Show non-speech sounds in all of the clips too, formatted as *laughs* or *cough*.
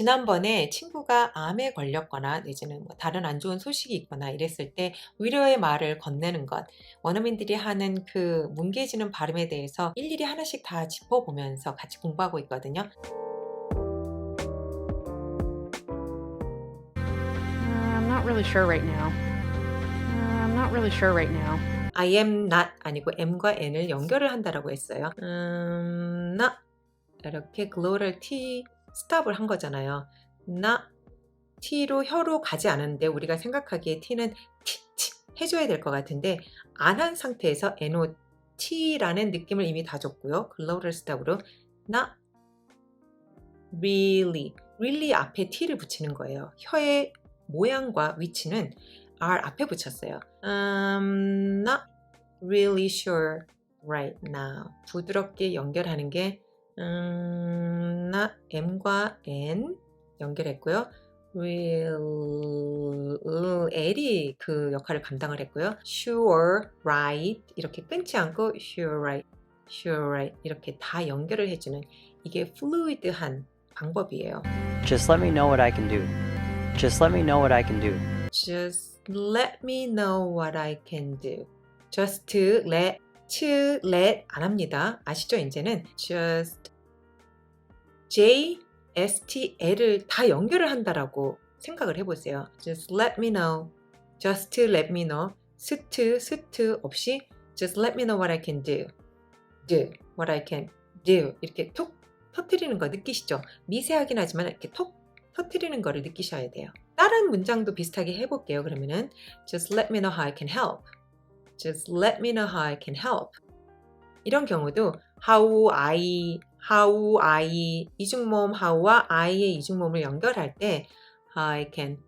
지난번에 친구가 암에 걸렸거나 내지는 뭐 다른 안 좋은 소식이 있거나 이랬을 때 위로의 말을 건네는 것, 원어민들이 하는 그 뭉개지는 발음에 대해서 일일이 하나씩 다 짚어보면서 같이 공부하고 있거든요. I'm not really sure right now. I'm not really sure right now. I am not 아니고 am과 n을 연결을 한다라고 했어요. 음, not 이렇게 글로럴 t 스탑을 한 거잖아요. not t로 혀로 가지 않았는데 우리가 생각하기에 t는 t, t 해줘야 될 것 같은데 안 한 상태에서 no t라는 느낌을 이미 다 줬고요. 글로럴 스탑으로 not really really 앞에 t를 붙이는 거예요. 혀의 모양과 위치는 R 앞에 붙였어요. I'm not really sure right now. 부드럽게 연결하는 게 음, not M과 N 연결했고요. will L이 그 역할을 감당을 했고요. sure, right 이렇게 끊지 않고 sure, right, sure, right 이렇게 다 연결을 해주는 이게 fluid한 방법이에요. Just let me know what I can do. Just let me know what I can do. Just let me know what I can do. Just to let, to let 안 합니다. 아시죠? 이제는 just J, S, T, L을 다 연결을 한다라고 생각을 해보세요. Just let me know. Just let me know. 수트, 수트 없이 just let me know what I can do. do. what I can do. 이렇게 톡 터트리는 거 느끼시죠? 미세하긴 하지만 이렇게 톡 터트리는 거를 느끼셔야 돼요. 다른 문장도 비슷하게 해볼게요. 그러면은 just let me know how I can help. just let me know how I can help. 이런 경우도 how I, how I 이중모음 how와 I의 이중모음을 연결할 때 how I can,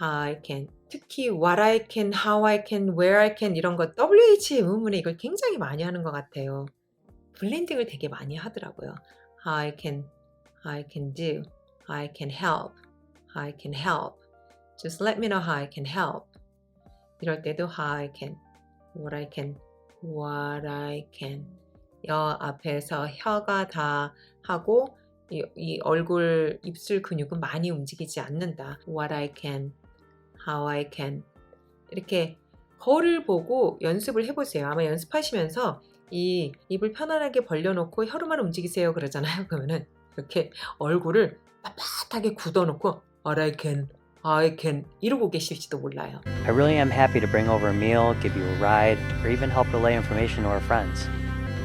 how I can 특히 what I can, how I can, where I can 이런 거 WH 의문문에 이걸 굉장히 많이 하는 것 같아요. 블렌딩을 되게 많이 하더라고요. How I can, how I can do, I can help, I can help. Just let me know how I can help. 이럴 때도 how I can, what I can, what I can. 여 앞에서 혀가 다 하고 이, 이 얼굴 입술 근육은 많이 움직이지 않는다. What I can, how I can. 이렇게 거를 보고 연습을 해보세요. 아마 연습하시면서 이 입을 편안하게 벌려놓고 혀로만 움직이세요 그러잖아요. 그러면은 이렇게 얼굴을 빳빳하게 굳어놓고 What I can, I can 이러고 계실지도 몰라요. I really am happy to bring over a meal, give you a ride, or even help relay information to our friends.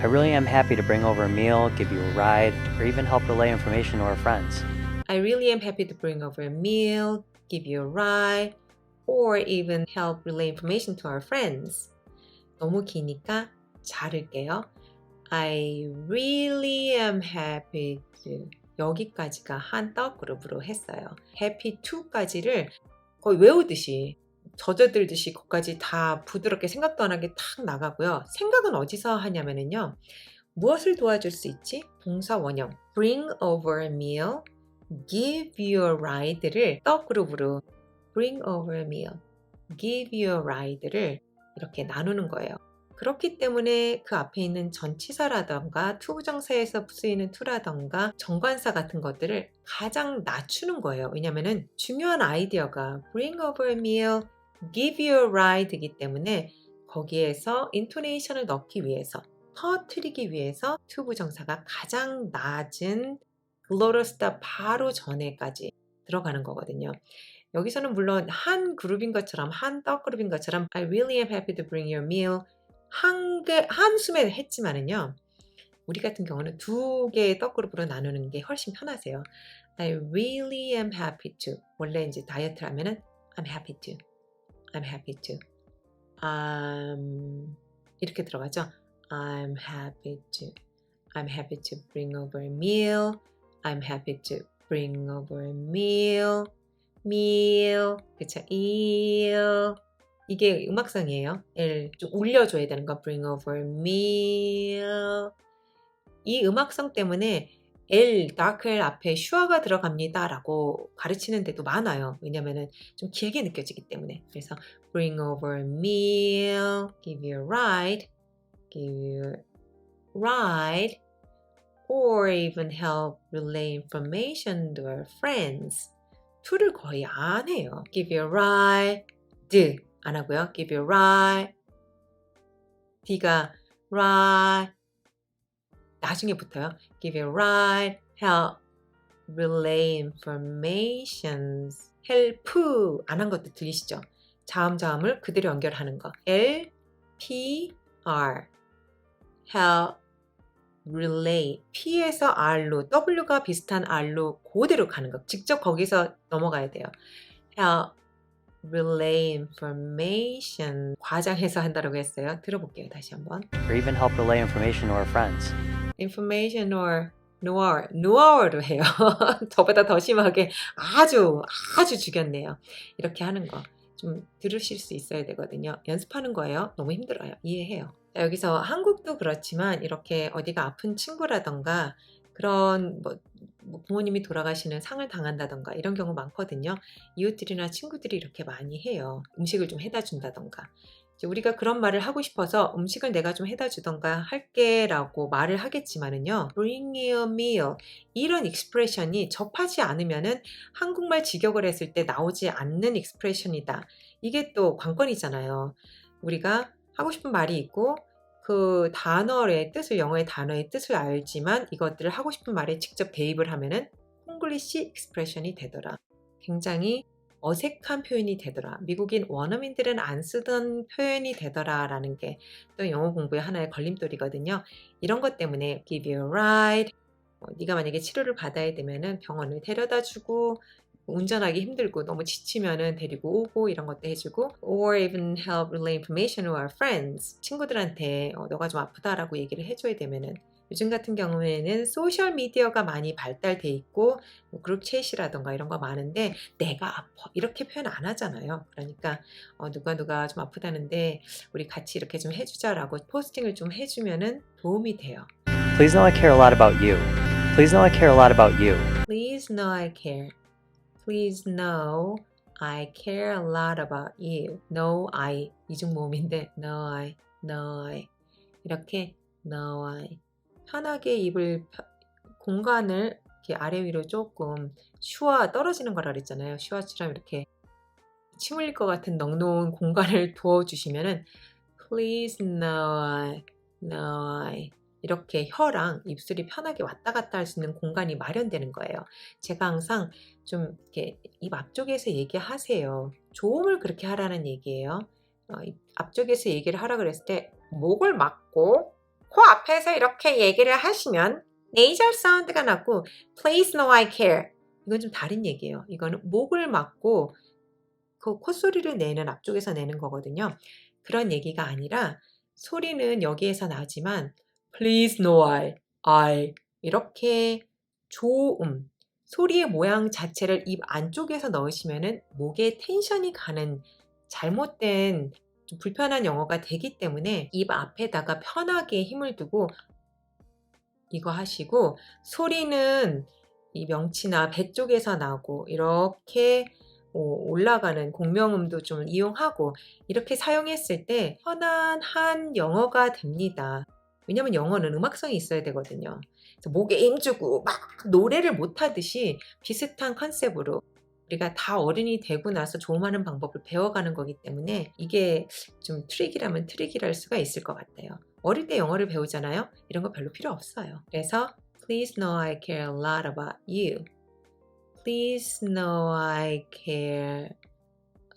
I really am happy to bring over a meal, give you a ride, or even help relay information to our friends. I really am happy to bring over a meal, give you a ride, or even help relay information to our friends. 너무 기니까 자를게요. I really am happy to 여기까지가 한 떡 그룹으로 했어요. happy to까지를 거의 외우듯이 젖어들듯이 거기까지 다 부드럽게 생각도 안 하게 탁 나가고요. 생각은 어디서 하냐면요. 무엇을 도와줄 수 있지? 동사 원형 bring over a meal, give you a ride를 떡 그룹으로 bring over a meal, give you a ride를 이렇게 나누는 거예요. 그렇기 때문에 그 앞에 있는 전치사라던가 투부정사에서 쓰이는 투라던가 정관사 같은 것들을 가장 낮추는 거예요. 왜냐면은 중요한 아이디어가 bring over a meal, give you a ride이기 때문에 거기에서 인토네이션을 넣기 위해서 터트리기 위해서 투부정사가 가장 낮은 글로러스다 바로 전에까지 들어가는 거거든요. 여기서는 물론 한 그룹인 것처럼 한 떡 그룹인 것처럼 I really am happy to bring your meal 한, 개, 한숨에 했지만은요. 우리 같은 경우는 두 개의 떡 그룹으로 나누는 게 훨씬 편하세요. I really am happy to. 원래 이제 다이어트를 하면은 I'm happy to. I'm happy to. Um, 이렇게 들어가죠. I'm happy to. I'm happy to bring over a meal. I'm happy to bring over a meal. meal. 그쵸? meal. 이게 음악성이에요. L 좀 울려줘야 되는 거. bring over meal. 이 음악성 때문에 Dark L 앞에 슈어가 들어갑니다 라고 가르치는 데도 많아요. 왜냐면은 좀 길게 느껴지기 때문에. 그래서 bring over meal, give you a ride, give you a ride, or even help relay information to our friends. to를 거의 안 해요. give you a ride, 안 하고요. give you a ride. D가 ride 나중에 붙어요. give you ride, help relay informations, help 안 한 것도 들리시죠? 자음 자음을 그대로 연결하는 거. L P R help relay P에서 R로 W가 비슷한 R로 그대로 가는 거. 직접 거기서 넘어가야 돼요. help relay information 과장해서 한다고 했어요. 들어볼게요. 다시 한번. or even help relay information to our friends. Information or noir, noir로 해요. *laughs* 저보다 더 심하게 아주 아주 죽였네요. 이렇게 하는 거 좀 들으실 수 있어야 되거든요. 연습하는 거예요. 너무 힘들어요. 이해해요. 자, 여기서 한국도 그렇지만 이렇게 어디가 아픈 친구라던가 그런 뭐, 뭐 부모님이 돌아가시는 상을 당한다던가 이런 경우 많거든요. 이웃들이나 친구들이 이렇게 많이 해요. 음식을 좀 해다 준다던가. 우리가 그런 말을 하고 싶어서 음식을 내가 좀 해다 주던가 할게라고 말을 하겠지만은요. bring me a meal 이런 익스프레션이 접하지 않으면은 한국말 직역을 했을 때 나오지 않는 익스프레션이다. 이게 또 관건이잖아요. 우리가 하고 싶은 말이 있고 그 단어의 뜻을 영어의 단어의 뜻을 알지만 이것들을 하고 싶은 말에 직접 대입을 하면은 콩글리시 익스프레션이 되더라. 굉장히 어색한 표현이 되더라. 미국인 원어민들은 안 쓰던 표현이 되더라라는 게 또 영어 공부의 하나의 걸림돌이거든요. 이런 것 때문에 give you a ride. 어, 네가 만약에 치료를 받아야 되면은 병원을 데려다 주고 운전하기 힘들고 너무 지치면은 데리고 오고 이런 것도 해주고 or even help relay information to our friends 친구들한테 어, 너가 좀 아프다라고 얘기를 해줘야 되면은 요즘 같은 경우에는 소셜 미디어가 많이 발달돼 있고 뭐 그룹 챗이라던가 이런 거 많은데 내가 아파 이렇게 표현 안 하잖아요. 그러니까 어, 누가 누가 좀 아프다는데 우리 같이 이렇게 좀 해주자라고 포스팅을 좀 해주면은 도움이 돼요. Please know I care a lot about you. Please know I care a lot about you. Please know I care. Please know I care a lot about you. Know I 이중 모음인데 know I, know I 이렇게 know I 편하게 입을 펴- 공간을 이렇게 아래 위로 조금 슈와 떨어지는 거라 그랬잖아요. 슈와처럼 이렇게 침 흘릴 것 같은 넉넉한 공간을 *laughs* 도와주시면은 Please know I 이렇게 혀랑 입술이 편하게 왔다 갔다 할 수 있는 공간이 마련되는 거예요. 제가 항상 좀 이렇게 입 앞쪽에서 얘기하세요. 조음을 그렇게 하라는 얘기예요. 어, 입 앞쪽에서 얘기를 하라 그랬을 때 목을 막고 코 앞에서 이렇게 얘기를 하시면 네이절 사운드가 나고 Please know I care 이건 좀 다른 얘기예요. 이거는 목을 막고 그 콧소리를 내는 앞쪽에서 내는 거거든요. 그런 얘기가 아니라 소리는 여기에서 나지만 Please know I, I 이렇게 조음 소리의 모양 자체를 입 안쪽에서 넣으시면은 목에 텐션이 가는 잘못된 좀 불편한 영어가 되기 때문에 입 앞에다가 편하게 힘을 두고 이거 하시고 소리는 이 명치나 배 쪽에서 나고 이렇게 어, 올라가는 공명음도 좀 이용하고 이렇게 사용했을 때 편안한 영어가 됩니다. 왜냐면 영어는 음악성이 있어야 되거든요. 목에 힘 주고 막 노래를 못 하듯이 비슷한 컨셉으로 우리가 다 어른이 되고 나서 조음하는 방법을 배워가는 거기 때문에 이게 좀 트릭이라면 트릭이랄 수가 있을 것 같아요. 어릴 때 영어를 배우잖아요. 이런 거 별로 필요 없어요. 그래서 Please know I care a lot about you. Please know I care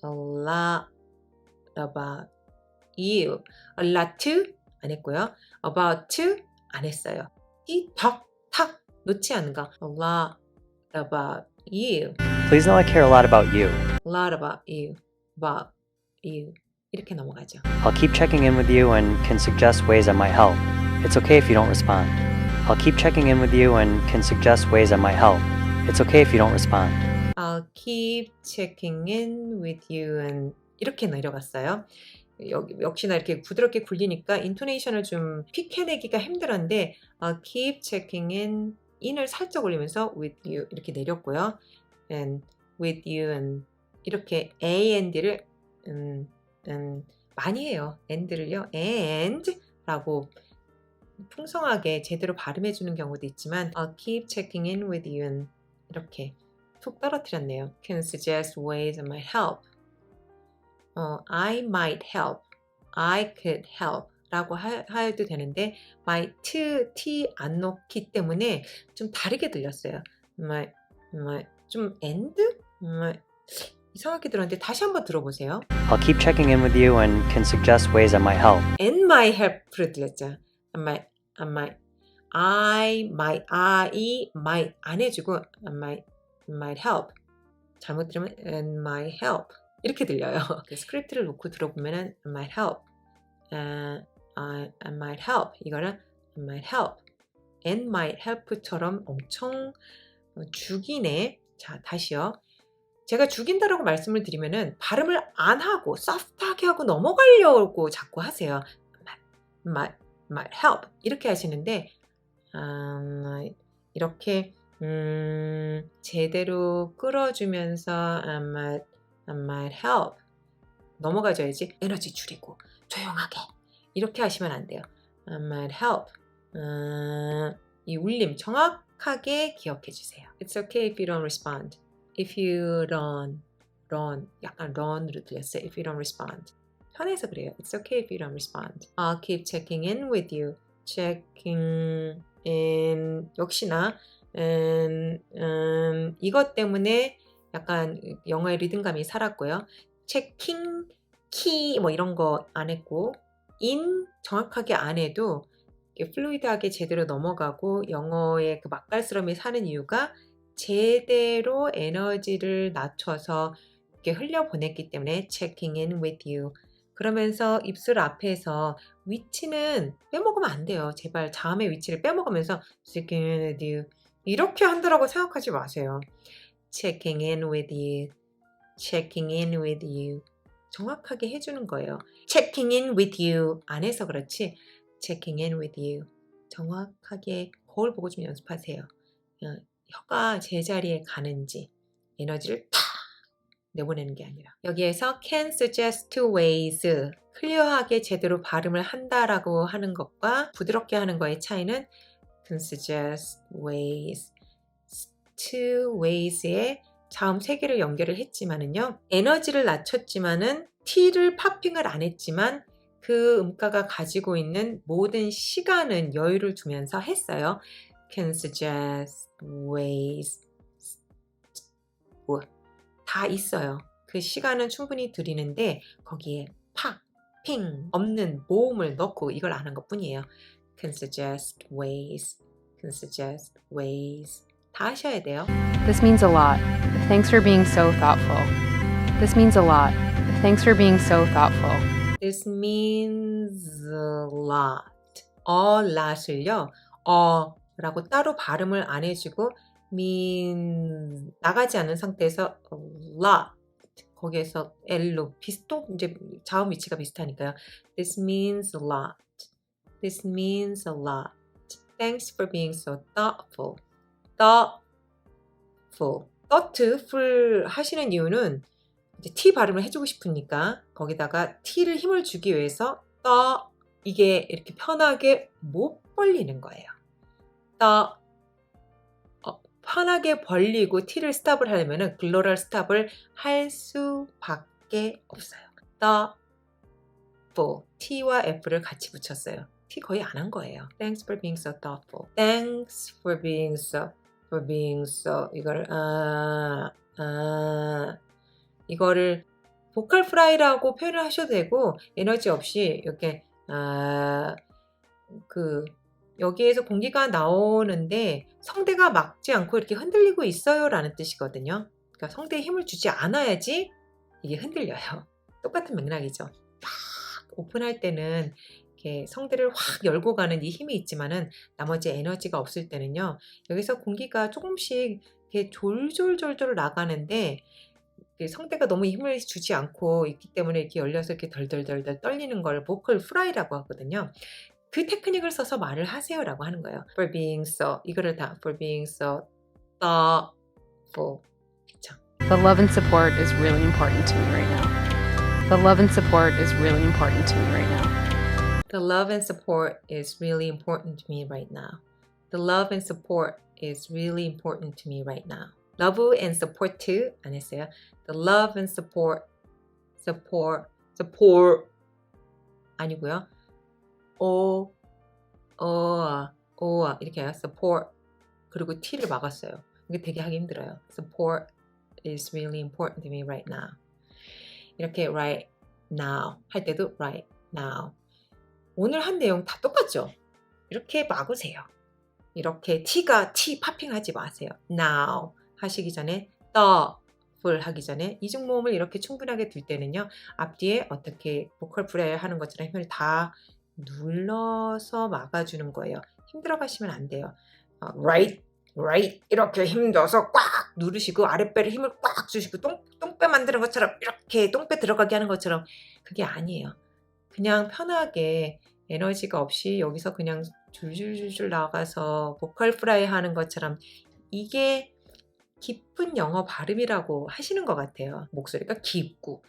a lot about you. A lot 안 했고요. About 안 했어요. 이 덕, 탁 놓지 않는 거. A lot about you. Please know I care a lot about you. A lot about you. About you. 이렇게 넘어가죠. I'll keep checking in with you and can suggest ways I might help. It's okay if you don't respond. I'll keep checking in with you and can suggest ways I might help. It's okay if you don't respond. I'll keep checking in with you and 이렇게 내려갔어요. 여기 역시나 이렇게 부드럽게 굴리니까 인토네이션을 좀 픽해내기가 힘들었는데 I'll keep checking in in을 살짝 올리면서 with you 이렇게 내렸고요. And with you and 이렇게 a and를 음, 음, 많이 해요. and를요. and라고 풍성하게 제대로 발음해 주는 경우도 있지만 I'll keep checking in with you 이렇게 툭 떨어뜨렸네요. Can suggest ways I might help. 어, I might help. I could help. 라고 하, 하여도 되는데 might, t 안 넣기 때문에 좀 다르게 들렸어요. might, might. 좀 and? might. 이상하게 들었는데 다시 한번 들어보세요. I'll keep checking in with you and can suggest ways I might help. and my help로 들렸죠. I might, I might, I might, I might 안 해주고 I might, might help. 잘못 들으면 and my help 이렇게 들려요. 그 스크립트를 놓고 들어보면은 I might help, uh, I, I might help 이거는 I might help, and might help처럼 엄청 어, 죽이네. 자 다시요. 제가 죽인다라고 말씀을 드리면은 발음을 안 하고 소프트하게 하고 넘어가려고 자꾸 하세요. might, might help 이렇게 하시는데 음, 이렇게 음, 제대로 끌어주면서 I might, I might help 넘어가줘야지 에너지 줄이고 조용하게 이렇게 하시면 안 돼요. I might help 음, 이 울림 정확 하게 기억해 주세요. It's okay if you don't respond. If you run, run 약간 run으로 들렸어요. If you don't respond. 편해서 그래요. It's okay if you don't respond. I'll keep checking in with you. Checking in 역시나 음, 음, 이것 때문에 약간 영어의 리듬감이 살았고요. checking, key 뭐 이런 거 안 했고 in 정확하게 안 해도 플루이드하게 제대로 넘어가고 영어의 그 맛깔스러움이 사는 이유가 제대로 에너지를 낮춰서 이렇게 흘려보냈기 때문에 checking in with you. 그러면서 입술 앞에서 위치는 빼먹으면 안 돼요. 제발 자음의 위치를 빼먹으면서 checking in with you. 이렇게 한다라고 생각하지 마세요. checking in with you. checking in with you. 정확하게 해주는 거예요. checking in with you. 안 해서 그렇지. Checking in with you. 정확하게 거울 보고 좀 연습하세요. 어, 혀가 제자리에 가는지 에너지를 탁 내보내는 게 아니라 여기에서 can suggest two ways 클리어하게 제대로 발음을 한다라고 하는 것과 부드럽게 하는 거의 차이는 can suggest ways two ways의 자음 세 개를 연결을 했지만은요 에너지를 낮췄지만은 t를 파핑을 안 했지만 그 음가가 가지고 있는 모든 시간은 여유를 두면서 했어요. can suggest ways 뭐, 다 있어요. 그 시간은 충분히 드리는데 거기에 팍, 핑 없는 모음을 넣고 이걸 아는 것 뿐이에요. can suggest ways, can suggest ways 다 하셔야 돼요. This means a lot. Thanks for being so thoughtful. This means a lot. Thanks for being so thoughtful. This means a lot. a lot을요. 어라고 따로 발음을 안 해주고 mean 나가지 않은 상태에서 lot 거기에서 l로 비슷도 이제 자음 위치가 비슷하니까요. This means a lot. This means a lot. Thanks for being so thoughtful. thoughtful. thoughtful 하시는 이유는 이제 T 발음을 해주고 싶으니까 거기다가 T를 힘을 주기 위해서 떠 이게 이렇게 편하게 못 벌리는 거예요. 떠 어, 편하게 벌리고 T를 스탑을 하려면은 글로럴 스탑을 할 수밖에 없어요. 떠 thoughtful T와 F를 같이 붙였어요. T 거의 안 한 거예요. Thanks for being so thoughtful. Thanks for being so for being so 이거를 아 아, 이거를 보컬 프라이라고 표현을 하셔도 되고 에너지 없이 이렇게 아, 그 여기에서 공기가 나오는데 성대가 막지 않고 이렇게 흔들리고 있어요라는 뜻이거든요. 그러니까 성대에 힘을 주지 않아야지 이게 흔들려요. *laughs* 똑같은 맥락이죠. 막 오픈할 때는 이렇게 성대를 확 열고 가는 이 힘이 있지만은 나머지 에너지가 없을 때는요. 여기서 공기가 조금씩 이렇게 졸졸졸졸 나가는데 성대가 너무 힘을 주지 않고 있기 때문에 이렇게 열려서 이렇게 덜덜덜덜 떨리는 걸 보컬 프라이라고 하거든요. 그 테크닉을 써서 말을 하세요라고 하는 거예요. For being so 이거를 다 for being so thoughtful. 그쵸? The love and support is really important to me right now. The love and support is really important to me right now. The love and support is really important to me right now. The love and support is really important to me right now. Love and support 안 했어요. The love and support, support, support 아니고요. 오, 어, 오 이렇게 해요. Support 그리고 T를 막았어요. 이게 되게 하기 힘들어요. Support is really important to me right now. 이렇게 right now 할 때도 right now. 오늘 한 내용 다 똑같죠? 이렇게 막으세요. 이렇게 T가 T 파핑하지 마세요. Now 하시기 전에 the 를 하기 전에 이중 모음을 이렇게 충분하게 둘 때는요. 앞뒤에 어떻게 보컬 프레이 하는 것처럼 힘을 다 눌러서 막아주는 거예요. 힘들어 가시면 안 돼요. 어, right, right 이렇게 힘줘서 꽉 누르시고 아랫배를 힘을 꽉 주시고 똥, 똥배 만드는 것처럼 이렇게 똥배 들어가게 하는 것처럼 그게 아니에요. 그냥 편하게 에너지가 없이 여기서 그냥 줄줄줄줄 나가서 보컬 프라이 하는 것처럼 이게 깊은 영어 발음이라고 하시는 것 같아요. 목소리가 깊고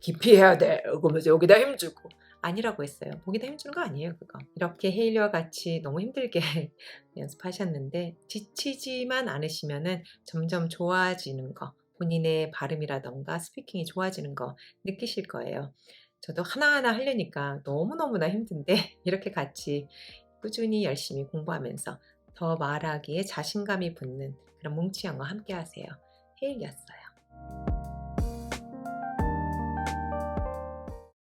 깊이 해야 돼. 그러면서 여기다 힘주고 아니라고 했어요. 거기다 힘주는 거 아니에요, 그거. 이렇게 헤일리와 같이 너무 힘들게 *laughs* 연습하셨는데 지치지만 않으시면은 점점 좋아지는 거, 본인의 발음이라던가 스피킹이 좋아지는 거 느끼실 거예요. 저도 하나하나 하려니까 너무너무나 힘든데 *laughs* 이렇게 같이 꾸준히 열심히 공부하면서 더 말하기에 자신감이 붙는 그런 뭉치 영어 함께 하세요. 헤일이었어요.